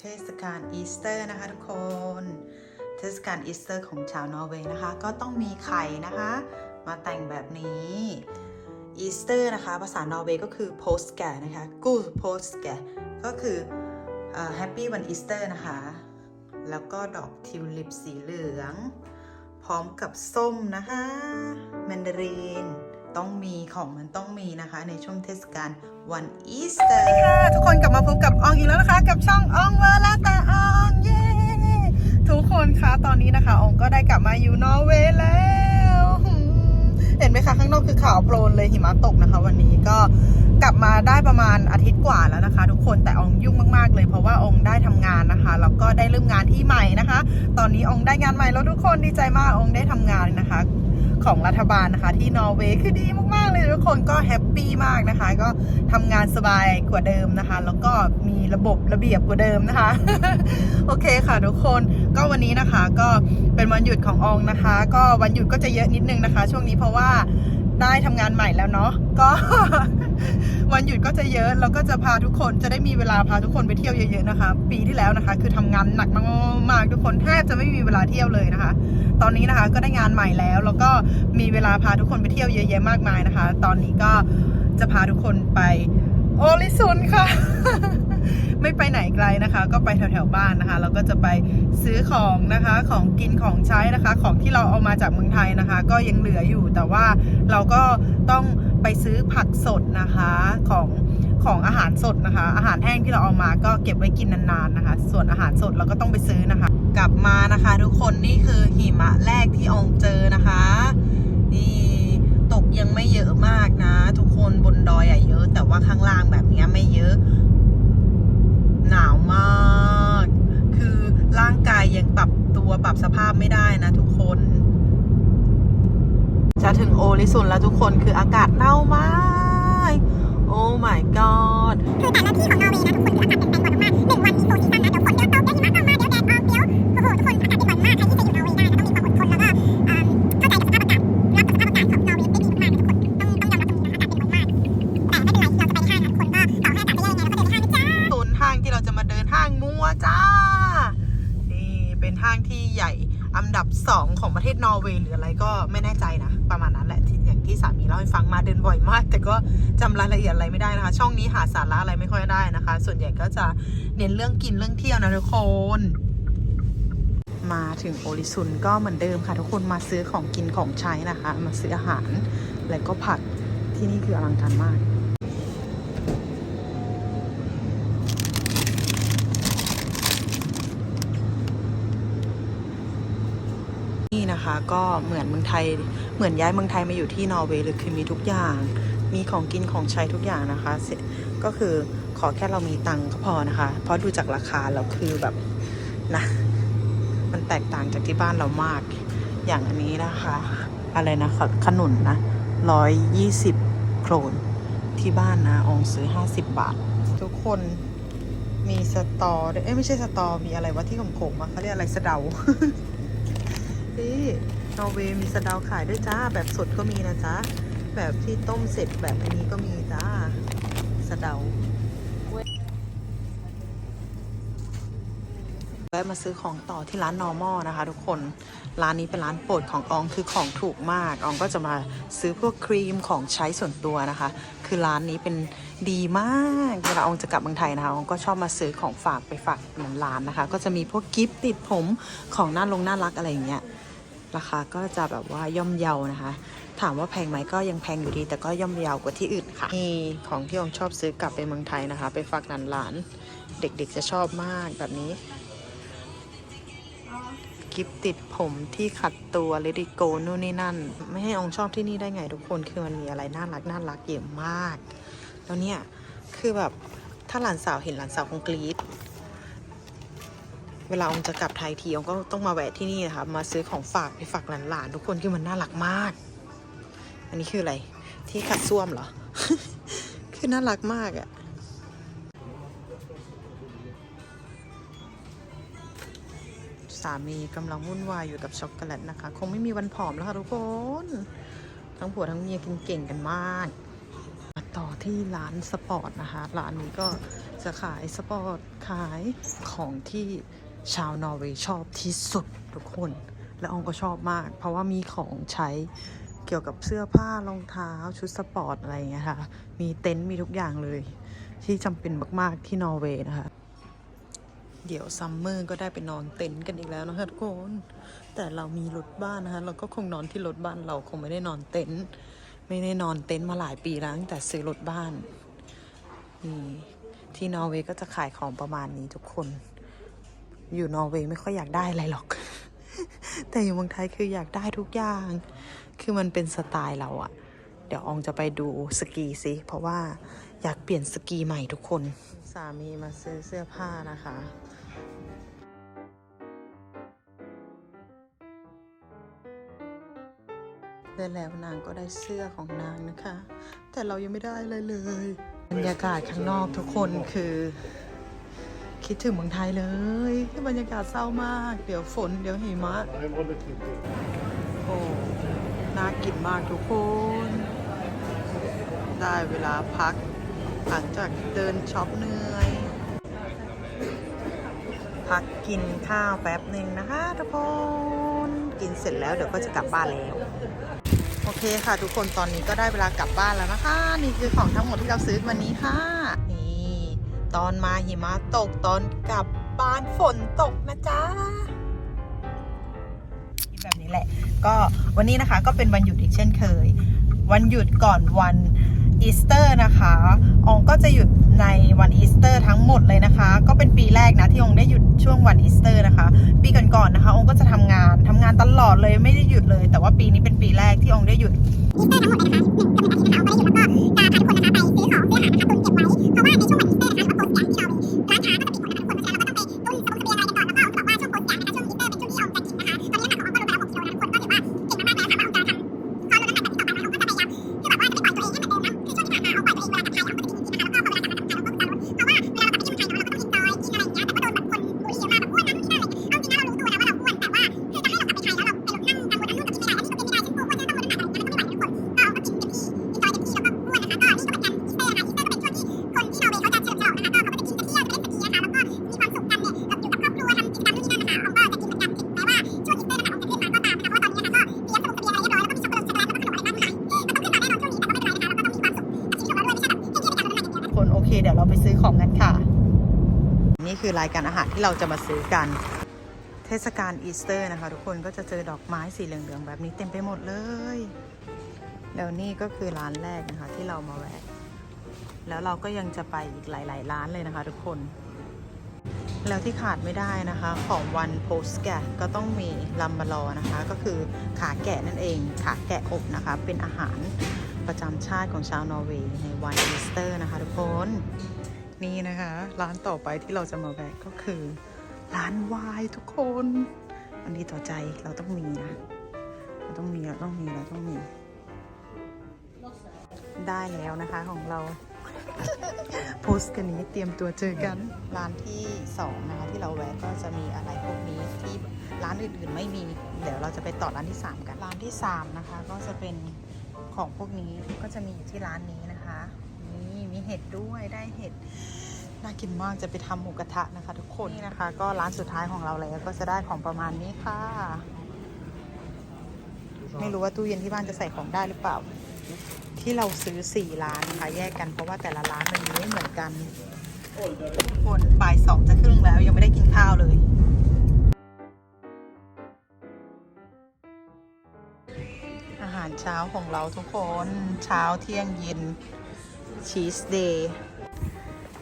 เทศกาลอีสเตอร์นะคะทุกคน เทศกาลอีสเตอร์ของชาวนอร์เวย์นะคะ ก็ต้องมีไข่นะคะ มาแต่งแบบนี้อีสเตอร์นะคะ ภาษานอร์เวย์ก็คือ p o s t g a นะคะกู p o s t g a ก็คือแฮปปี้วันอีสเตอร์นะคะ แล้วก็ดอกทิวลิปสีเหลือง พร้อมกับส้มนะคะแมนดาริน ต้องมีของมันต้องมีนะคะ ในช่วงเทศกาลวันอีสเตอร์ค่ะ ทุกคนกลับมาพบกับอองอีกแล้วนะคะ กับช่องอองเวลาตาอองเย้ทุกคนคะตอนนี้นะคะอองก็ได้กลับมาอยู่นอร์เวย์แล้วเห็นไหมคะข้างนอกคือขาวโพลนเลยหิมะตกนะคะ วันนี้ก็กลับมาได้ประมาณอาทิตย์กว่าแล้วนะคะ ทุกคนแต่องยุ่งมากๆเลย เพราะว่าองได้ทำงานนะคะแล้วก็ได้เริ่มงานที่ใหม่นะคะ ตอนนี้องได้งานใหม่แล้วทุกคนดีใจมากอองได้ทำงานนะคะ ของรัฐบาลนะคะ ที่นอร์เวย์คือดีมากๆเลยทุกคนก็แฮปปี้มากนะคะ ก็ทำงานสบายกว่าเดิมนะคะ แล้วก็มีระบบระเบียบกว่าเดิมนะคะ โอเคค่ะทุกคนก็วันนี้นะคะ ก็เป็นวันหยุดของอองนะคะ ก็วันหยุดก็จะเยอะนิดนึงนะคะ ช่วงนี้เพราะว่าได้ทำงานใหม่แล้วเนาะก็ วันหยุดก็จะเยอะแล้วก็จะพาทุกคนจะได้มีเวลาพาทุกคนไปเที่ยวเยอะๆนะคะ ปีที่แล้วนะคะ คือทำงานหนักมากๆทุกคนแทบจะไม่มีเวลาเที่ยวเลยนะคะ ตอนนี้นะคะก็ได้งานใหม่แล้ว แล้วก็มีเวลาพาทุกคนไปเที่ยวเยอะแยะมากมายนะคะ ตอนนี้ก็จะพาทุกคนไปโอลิซุนค่ะ ไม่ไปไหนไกลนะคะ ก็ไปแถวๆบ้านนะคะแล้วก็จะไปซื้อของนะคะของกินของใช้นะคะ ของที่เราเอามาจากเมืองไทยนะคะ ก็ยังเหลืออยู่แต่ว่าเราก็ต้องไปซื้อผักสดนะคะของของอาหารสดนะคะ อาหารแห้งที่เราเอามาก็เก็บไว้กินนานๆนะคะ ส่วนอาหารสดเราก็ต้องไปซื้อนะคะ กลับมานะคะทุกคนนี่คือหิมะแรกที่องเจอนะคะนี่ตกยังไม่เยอะมากนะ ทุกคนบนดอยอะเยอะ แต่ว่าข้างล่างแบบนี้ไม่เยอะ หนาวมาก คือร่างกายยังปรับตัวปรับสภาพไม่ได้นะทุกคน จะถึงโอริสุนแล้วทุกคนคืออากาศเน่ามาก โอ้ my god คือแต่ละที่ของนอร์เวย์นะทุกคนคืออากาศเปลี่ยนแปลงบ่อยมากหนึ่งวันมีโซนซีซั่นนะเดี๋ยวฝนเดี๋ยวตกเดี๋ยวางที่ใหญ่อันดับสองของประเทศนอร์เวย์หรืออะไรก็ไม่แน่ใจนะ ประมาณนั้นแหละอย่างที่สามีเล่าให้ฟังมาเดินบ่อยมาก แต่ก็จำรายละเอียดอะไรไม่ได้นะคะ ช่องนี้หาสาระอะไรไม่ค่อยได้นะคะ ส่วนใหญ่ก็จะเน้นเรื่องกินเรื่องเที่ยวนะทุกคนมาถึงโอริซุนก็เหมือนเดิมค่ะ ทุกคนมาซื้อของกินของใช้นะคะ มาซื้ออาหาร แล้วก็ผักที่นี่คืออลังการมาก นะคะ ก็เหมือนเมืองไทย เหมือนย้ายเมืองไทยมาอยู่ที่นอร์เวย์เลยคือมีทุกอย่าง มีของกินของใช้ทุกอย่างนะคะ ก็คือขอแค่เรามีตังค์ก็พอนะคะ เพราะดูจากราคาแล้วคือแบบนะมันแตกต่างจากที่บ้านเรามาก อย่างอันนี้นะคะ อะไรนะขขนุนนะร้อยยี่สิบโครนที่บ้านนะองซื้อห้าสิบบาท ทุกคนมีสตอเอ้ยไม่ใช่สตอมีอะไรวะที่ขมๆอะเขาเรียกอะไรสะเดา นี่นอร์เวย์มีสะเดาขายด้วยจ้า แบบสดก็มีนะจ๊ะ แบบที่ต้มเสร็จแบบอันนี้ก็มีจ้า สะเดาแวะมาซื้อของต่อที่ร้าน normal นะคะ ทุกคน ร้านนี้เป็นร้านโปรดของอองคือของถูกมาก อองก็จะมาซื้อพวกครีมของใช้ส่วนตัวนะคะ คือร้านนี้เป็นดีมาก เวลาอองจะกลับเมืองไทยนะคะ อองก็ชอบมาซื้อของฝากไปฝากเหมือนร้านนะคะ ก็จะมีพวกกิฟต์ติดผมของน่าลงน่ารักอะไรอย่างเงี้ย ราคาก็จะแบบว่าย่อมเยานะคะ ถามว่าแพงไหมก็ยังแพงอยู่ดี แต่ก็ย่อมเยาวกว่าที่อื่นค่ะนี่ของที่องชอบซื้อกลับไปเมืองไทยนะคะ ไปฝากหลานๆเด็กๆจะชอบมากแบบนี้กิฟติดผมที่ขัดตัวเลดิโกนู่นนี่นั่น ไม่ให้องชอบที่นี่ได้ไงทุกคนคือมันมีอะไรน่ารักน่ารักเยอะมาก แล้วเนี่ยคือแบบถ้าหลานสาวเห็นหลานสาวคงกรี๊ด เวลาองจะกลับไทยทีองก็ต้องมาแวะที่นี่นะคะมาซื้อของฝากไปฝากหลานๆทุกคนที่มันน่ารักมาก อันนี้คืออะไร ที่ขัดส้วมเหรอ คือน่ารักมากอะ่ะสามีกำลังวุ่นวายอยู่กับช็อกโกแลตนะคะ คงไม่มีวันผอมแล้วค่ะทุกคน ทั้งผัวทั้งเมียกินเก่งกันมาก มาต่อที่ร้านสปอร์ตนะคะ ร้านนี้ก็จะขายสปอร์ตขายของที่ ชาวนอร์เวย์ชอบที่สุดทุกคน และองก็ชอบมาก เพราะว่ามีของใช้เกี่ยวกับเสื้อผ้ารองเท้าชุดสปอร์ตอะไรอย่างเงี้ยค่ะ มีเต็นท์มีทุกอย่างเลย ที่จำเป็นมากๆที่นอร์เวย์นะคะ เดี๋ยวซัมเมอร์ก็ได้ไปนอนเต็นท์กันอีกแล้วนะคะทุกคน แต่เรามีรถบ้านนะคะ เราก็คงนอนที่รถบ้านเราคงไม่ได้นอนเต็นท์ไม่ได้นอนเต็นท์มาหลายปีแล้วตั้งแต่ซื้อรถบ้านนี่ที่นอร์เวย์ก็จะขายของประมาณนี้ทุกคน อยู่นอร์เวย์ไม่ค่อยอยากได้อะไรหรอก แต่อยู่เมืองไทยคืออยากได้ทุกอย่าง คือมันเป็นสไตล์เราอะเดี๋ยวองจะไปดูสกีสิเพราะว่าอยากเปลี่ยนสกีใหม่ทุกคน สามีมาซื้อเสื้อผ้านะคะและแล้วนางก็ได้เสื้อของนางนะคะ แต่เรายังไม่ได้เลยเลย บรรยากาศข้างนอกทุกคนคือ คิดถึงเมืองไทยเลยที่บรรยากาศเศร้ามาก เดี๋ยวฝน เดี๋ยวหิมะ โอ้ น่ากินมากทุกคน ได้เวลาพัก หลังจากเดินช็อปเหนื่อย พักกินข้าวแป๊บหนึ่งนะคะทุกคน กินเสร็จแล้วเดี๋ยวก็จะกลับบ้านแล้วโอเคค่ะทุกคนตอนนี้ก็ได้เวลากลับบ้านแล้วนะคะ นี่คือของทั้งหมดที่เราซื้อวันนี้ค่ะนี่ ตอนมาหิมะตกตอนกลับบ้านฝนตกนะจ๊ะแบบนี้แหละ ก็วันนี้นะคะก็เป็นวันหยุดอีกเช่นเคย วันหยุดก่อนวันอีสเตอร์นะคะองก็จะหยุดในวันอีสเตอร์ทั้งหมดเลยนะคะ ก็เป็นปีแรกนะที่องได้หยุดช่วงวันอีสเตอร์นะคะ ปีก่อนๆนนะคะ องก็จะทำงานทำงานตลอดเลยไม่ได้หยุดเลย แต่ว่าปีนี้เป็นปีแรกที่องได้หยุดอีสเตอร์ทั้งหมดเลยนะคะหนึ่งจะเป็นอาทิตย์นะคะองก็ได้หยุดแล้วก็จะาทุกคนนะคะ นี่คือรายการอาหารที่เราจะมาซื้อกัน เทศกาลอีสเตอร์นะคะ ทุกคนก็จะเจอดอกไม้สีเหลืองๆแบบนี้เต็มไปหมดเลยแล้วนี่ก็คือร้านแรกนะคะที่เรามาแวะ แล้วเราก็ยังจะไปอีกหลาย ๆ ร้านเลยนะคะ ทุกคน แล้วที่ขาดไม่ได้นะคะ ของวันโพสแกะก็ต้องมีลัมบารอนะคะ ก็คือขาแกะนั่นเอง ขาแกะอบนะคะ เป็นอาหารประจำชาติของชาวนอร์เวย์ในวันอีสเตอร์นะคะ ทุกคน นี่นะคะ ร้านต่อไปที่เราจะมาแวะก็คือ ร้านวายทุกคน อันนี้ต่อใจเราต้องมีนะ เราต้องมีเราต้องมีเราต้องมี ได้แล้วนะคะของเราโพสต์กันนี้เตรียมตัวเจอกัน ร้านที่สองนะคะที่เราแวะก็จะมีอะไรพวกนี้ที่ร้านอื่นๆไม่มี เดี๋ยวเราจะไปต่อร้านที่สามกัน ร้านที่สามนะคะ ก็จะเป็นของพวกนี้ก็จะมีอยู่ที่ร้านนี้นะคะ มีเห็ดด้วยได้เห็ดน่ากินมากจะไปทำหมูกระทะนะคะ ทุกคนนี่นะคะ ก็ร้านสุดท้ายของเราแล้วก็จะได้ของประมาณนี้ค่ะ ไม่รู้ว่าตู้เย็นที่บ้านจะใส่ของได้หรือเปล่า ที่เราซื้อสี่ร้านนะคะแยกกันเพราะว่าแต่ละร้านมันมีไม่เหมือนกันทุกคนบ่ายสองจะครึ่งแล้วยังไม่ได้กินข้าวเลยอาหารเช้าของเราทุกคนเช้าเที่ยงเย็น ชีสเดย์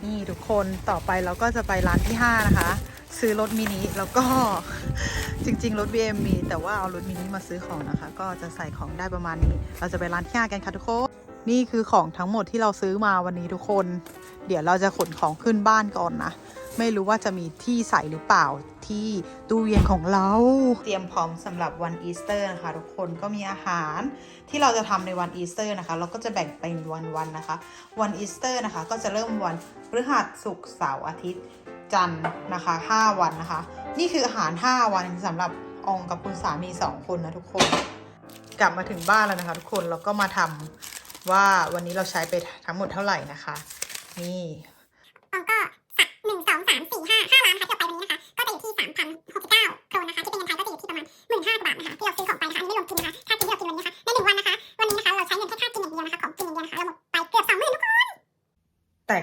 นี่ทุกคนต่อไปเราก็จะไปร้านที่ 5 นะคะ ซื้อรถมินิแล้วก็จริง ๆ รถ BM มี แต่ว่าเอารถมินิมาซื้อของนะคะ ก็จะใส่ของได้ประมาณนี้ เราจะไปร้านที่ 5 กันค่ะทุกคน นี่คือของทั้งหมดที่เราซื้อมาวันนี้ทุกคน เดี๋ยวเราจะขนของขึ้นบ้านก่อนนะ ไม่รู้ว่าจะมีที่ใส่หรือเปล่าที่ตู้เย็นของเรา เตรียมพร้อมสำหรับวันอีสเตอร์นะคะทุกคนก็มีอาหารที่เราจะทำในวันอีสเตอร์นะคะ เราก็จะแบ่งเป็นวันๆนะคะ วันอีสเตอร์นะคะ ก็จะเริ่มวันพฤหัสศุกร์เสาร์อาทิตย์จันทร์นะคะ 5 วันนะคะ นี่คืออาหาร 5 วันสำหรับองกับคุณสามี 2 คนนะทุกคน กลับมาถึงบ้านแล้วนะคะ ทุกคนเราก็มาทำว่าวันนี้เราใช้ไปทั้งหมดเท่าไหร่นะคะ นี่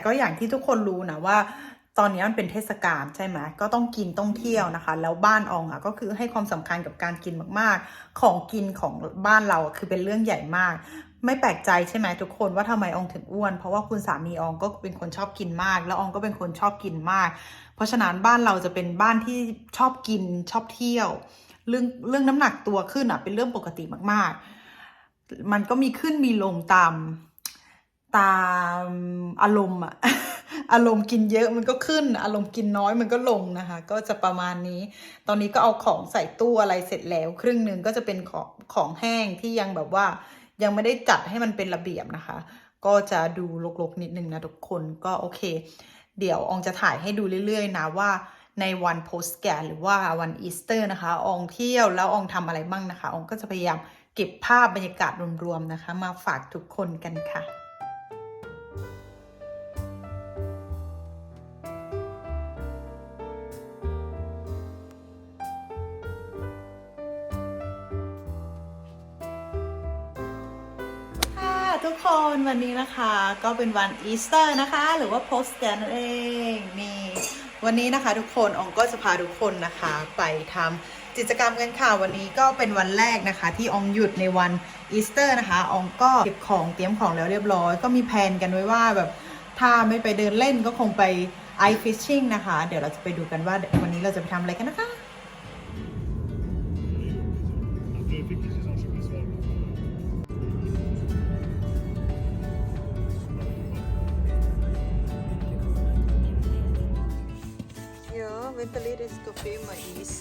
ก็อย่างที่ทุกคนรู้นะว่าตอนนี้มันเป็นเทศกาลใช่ไหมก็ต้องกินต้องเที่ยวนะคะ แล้วบ้านอองอะก็คือให้ความสำคัญกับการกินมากๆ ของกินของบ้านเราคือเป็นเรื่องใหญ่มาก ไม่แปลกใจใช่ไหมทุกคนว่าทำไมอองถึงอ้วน เพราะว่าคุณสามีอองก็เป็นคนชอบกินมาก แล้วอองก็เป็นคนชอบกินมาก เพราะฉะนั้นบ้านเราจะเป็นบ้านที่ชอบกินชอบเที่ยว เรื่องเรื่องน้ำหนักตัวขึ้นอะเป็นเรื่องปกติมากๆ มันก็มีขึ้นมีลงตาม ตามอารมณ์อะอารมณ์กินเยอะมันก็ขึ้น อารมณ์กินน้อยมันก็ลงนะคะ ก็จะประมาณนี้ ตอนนี้ก็เอาของใส่ตู้อะไรเสร็จแล้ว ครึ่งหนึ่งก็จะเป็นของของแห้งที่ยังแบบว่า ยังไม่ได้จัดให้มันเป็นระเบียบนะคะ ก็จะดูรกๆนิดนึงนะทุกคนก็โอเค เดี๋ยวอองจะถ่ายให้ดูเรื่อยๆ นะว่าในวันโพสแกนหรือว่าวันอีสเตอร์นะคะ อองเที่ยวแล้วอองทำอะไรบ้างนะคะ อองก็จะพยายามเก็บภาพบรรยากาศรวมๆนะคะ มาฝากทุกคนกันค่ะ ทุกคนวันนี้นะคะก็เป็นวันอีสเตอร์นะคะ หรือว่าโพสแกนนั่นเองนี่วันนี้นะคะทุกคนองก็จะพาทุกคนนะคะไปทำกิจกรรมกันค่ะวันนี้ก็เป็นวันแรกนะคะ ที่องหยุดในวันอีสเตอร์นะคะอองก็เก็บของเตรียมของแล้วเรียบร้อย ก็มีแผนกันไว้ว่าแบบถ้าไม่ไปเดินเล่นก็คงไปไอฟิชชิ่งนะคะ เดี๋ยวเราจะไปดูกันว่าวันนี้เราจะไปทำอะไรกันนะคะ Ja, vänta lite, ska filma is.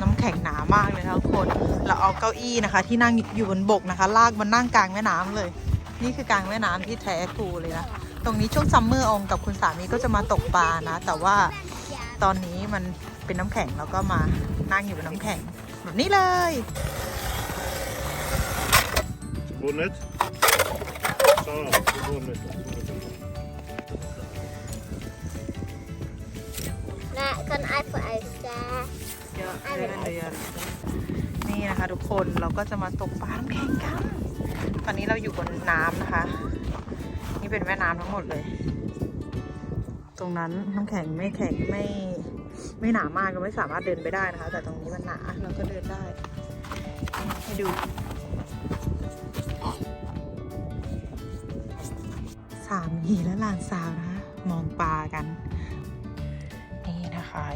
น้ำแข็งหนามากเลยนะทุกคน เราเอาเก้าอี้นะคะ ที่นั่งอยู่บนบกนะคะ ลากมานั่งกลางแม่น้ำเลย นี่คือกลางแม่น้ำที่แท้ทรูเลยนะ ตรงนี้ช่วงซัมเมอร์อมกับคุณสามีก็จะมาตกปลานะ แต่ว่าตอนนี้มันเป็นน้ำแข็งแล้วก็มานั่งอยู่บนน้ำแข็งแบบนี้เลย C'est beau net that can iPhone iPhone. เยอะเยอะเลยอะนี่นะคะทุกคนเราก็จะมาตกปลาน้ำแข็งกัน ตอนนี้เราอยู่บนน้ำนะคะ นี่เป็นแม่น้ำทั้งหมดเลย ตรงนั้นน้ำแข็งไม่แข็งไม่ไม่หนามากก็ไม่สามารถเดินไปได้นะคะ แต่ตรงนี้มันหนาเราก็เดินได้ ให้ดู สามีและหลานสาวนะคะ มองปลากัน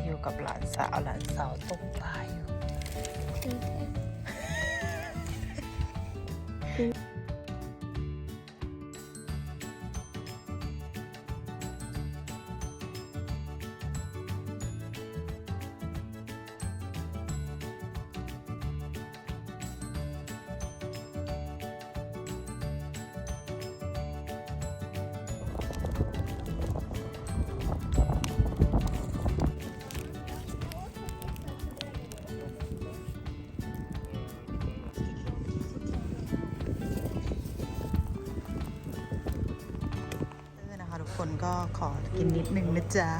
อยู่กับหลานสาวหลานสาวตกปลาอยู่ ก็ขอกินนิดนึงนะจ๊ะ